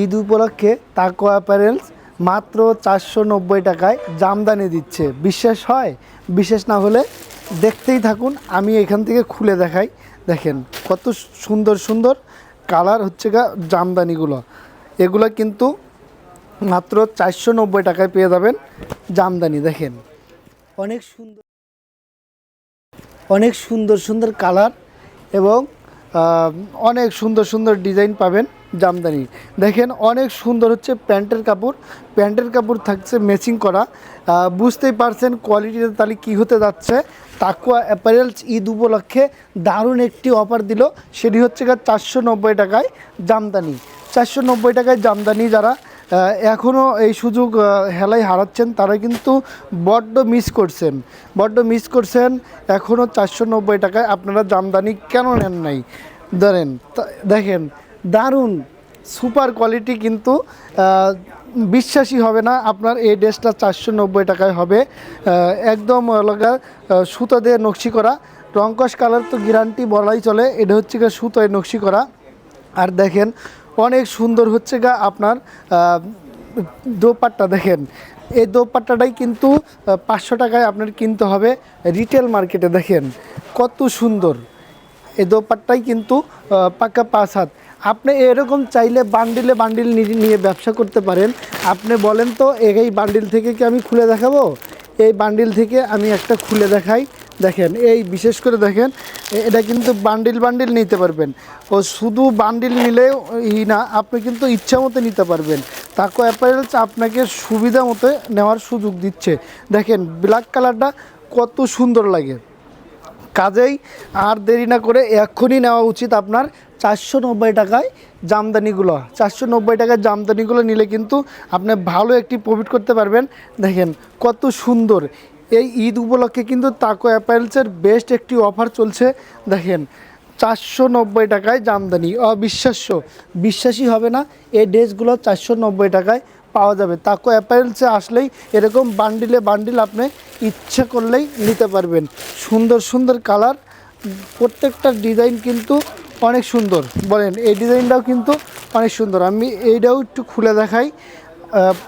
ঈদ উপলক্ষে তাকো অ্যাপারেলস মাত্র চারশো নব্বই টাকায় জামদানি দিচ্ছে। বিশ্বাস হয়? বিশেষ না হলে দেখতেই থাকুন, আমি এখান থেকে খুলে দেখাই। দেখেন, কত সুন্দর সুন্দর কালার হচ্ছে গা জামদানিগুলো। এগুলো কিন্তু মাত্র চারশো নব্বই টাকায় পেয়ে যাবেন জামদানি, দেখেন। অনেক সুন্দর অনেক সুন্দর সুন্দর কালার এবং অনেক সুন্দর সুন্দর ডিজাইন পাবেন। জামদানি। দেখেন অনেক সুন্দর হচ্ছে প্যান্টের কাপড়। প্যান্টের কাপড় থাকছে ম্যাচিং করা। বুঝতেই পারছেন কোয়ালিটিতে তাহলে কী হতে যাচ্ছে? তাকুয়া অ্যাপারেলস ঈদ উপলক্ষে দারুণ একটি অফার দিল। সেটি হচ্ছে গা চারশো নব্বই টাকায় জামদানি। চারশো নব্বই টাকায় জামদানি যারা এখনও এই সুযোগ হেলায় হারাচ্ছেন তারা কিন্তু বড্ড মিস করছেন। বড্ড মিস করছেন এখনও চারশো নব্বই টাকায়। আপনারা জামদানি কেন নেন নাই? ধরেন দেখেন দারুণ সুপার কোয়ালিটি কিন্তু আহ, বিশ্বাসই হবে না আপনার এই ড্রেসটা চারশো নব্বই টাকায় হবে। একদম লগা সুতো দিয়ে নকশি করা। রঙ্কশ কালার তো গ্যারান্টি বলাই চলে এটা হচ্ছে গিয়ে সুতোয় নকশি করা। আর দেখেন অনেক সুন্দর হচ্ছে গা আপনার দোপাট্টা দেখেন। এই দোপাট্টাটাই কিন্তু পাঁচশো টাকায় আপনার কিনতে হবে রিটেল মার্কেটে দেখেন কত সুন্দর। এই দোপাট্টাই কিন্তু পাক্কা পাঁচ হাত। আপনি এরকম চাইলে বান্ডিলে বান্ডিল নিয়ে- ব্যবসা করতে পারেন। আপনি বলেন তো, এই বান্ডিল থেকে কি আমি খুলে দেখাবো? এই বান্ডিল থেকে আমি একটা খুলে দেখাই। দেখেন, এই বিশেষ করে দেখেন এটা কিন্তু বান্ডিল বান্ডিল নিতে পারবেন। ও শুধু বান্ডিল নিলে ই না, আপনি কিন্তু ইচ্ছা মতো নিতে পারবেন। তাকো অ্যাপারেলস আপনাকে সুবিধা মতো নেওয়ার সুযোগ দিচ্ছে। দেখেন ব্ল্যাক কালারটা কত সুন্দর লাগে। কাজেই আর দেরি না করে এক্ষুনি নেওয়া উচিত আপনার চারশো নব্বই টাকায় জামদানিগুলো। চারশো নব্বই টাকায় জামদানিগুলো নিলে কিন্তু আপনি ভালো একটি প্রফিট করতে পারবেন। দেখেন কত সুন্দর। এই ঈদ উপলক্ষে কিন্তু তাকো অ্যাপারেলসের বেস্ট একটি অফার চলছে। দেখেন চারশো নব্বই টাকায় জামদানি। অবিশ্বাস্য। বিশ্বাসই হবে না, এই ড্রেসগুলো চারশো নব্বই টাকায় পাওয়া যাবে। তাকো অ্যাপারেলসে আসলেই এরকম বান্ডিলে বান্ডিল আপনি ইচ্ছা করলেই নিতে পারবেন। সুন্দর সুন্দর কালার প্রত্যেকটা ডিজাইন কিন্তু অনেক সুন্দর। বলেন, এই ডিজাইনটাও কিন্তু অনেক সুন্দর। আমি এইটাও একটু খুলে দেখাই।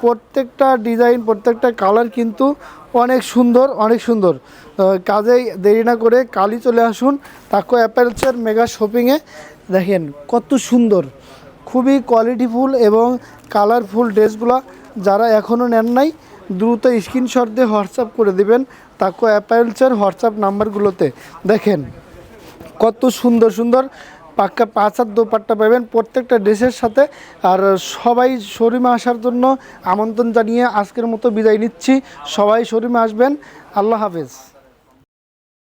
প্রত্যেকটা ডিজাইন প্রত্যেকটা কালার কিন্তু অনেক সুন্দর অনেক সুন্দর। কাজেই দেরি না করে কালই চলে আসুন। তাকো অ্যাপারেলসের মেগা শপিংয়ে দেখেন, কত সুন্দর। খুবই কোয়ালিটিফুল এবং কালারফুল ড্রেসগুলো যারা এখনও নেন নাই, দ্রুত স্ক্রিনশট দিয়ে হোয়াটসঅ্যাপ করে দিবেন তাকো অ্যাপারেলসের হোয়াটসঅ্যাপ নাম্বারগুলোতে। দেখেন, কত সুন্দর সুন্দর পাক্কা পাঁচ হাত দোপাট্টা পাবেন প্রত্যেকটা ড্রেসের সাথে। আর সবাই শোরুমে আসার জন্য আমন্ত্রণ জানিয়ে আজকের মতো বিদায় নিচ্ছি। সবাই শোরুমে আসবেন। আল্লাহ হাফেজ।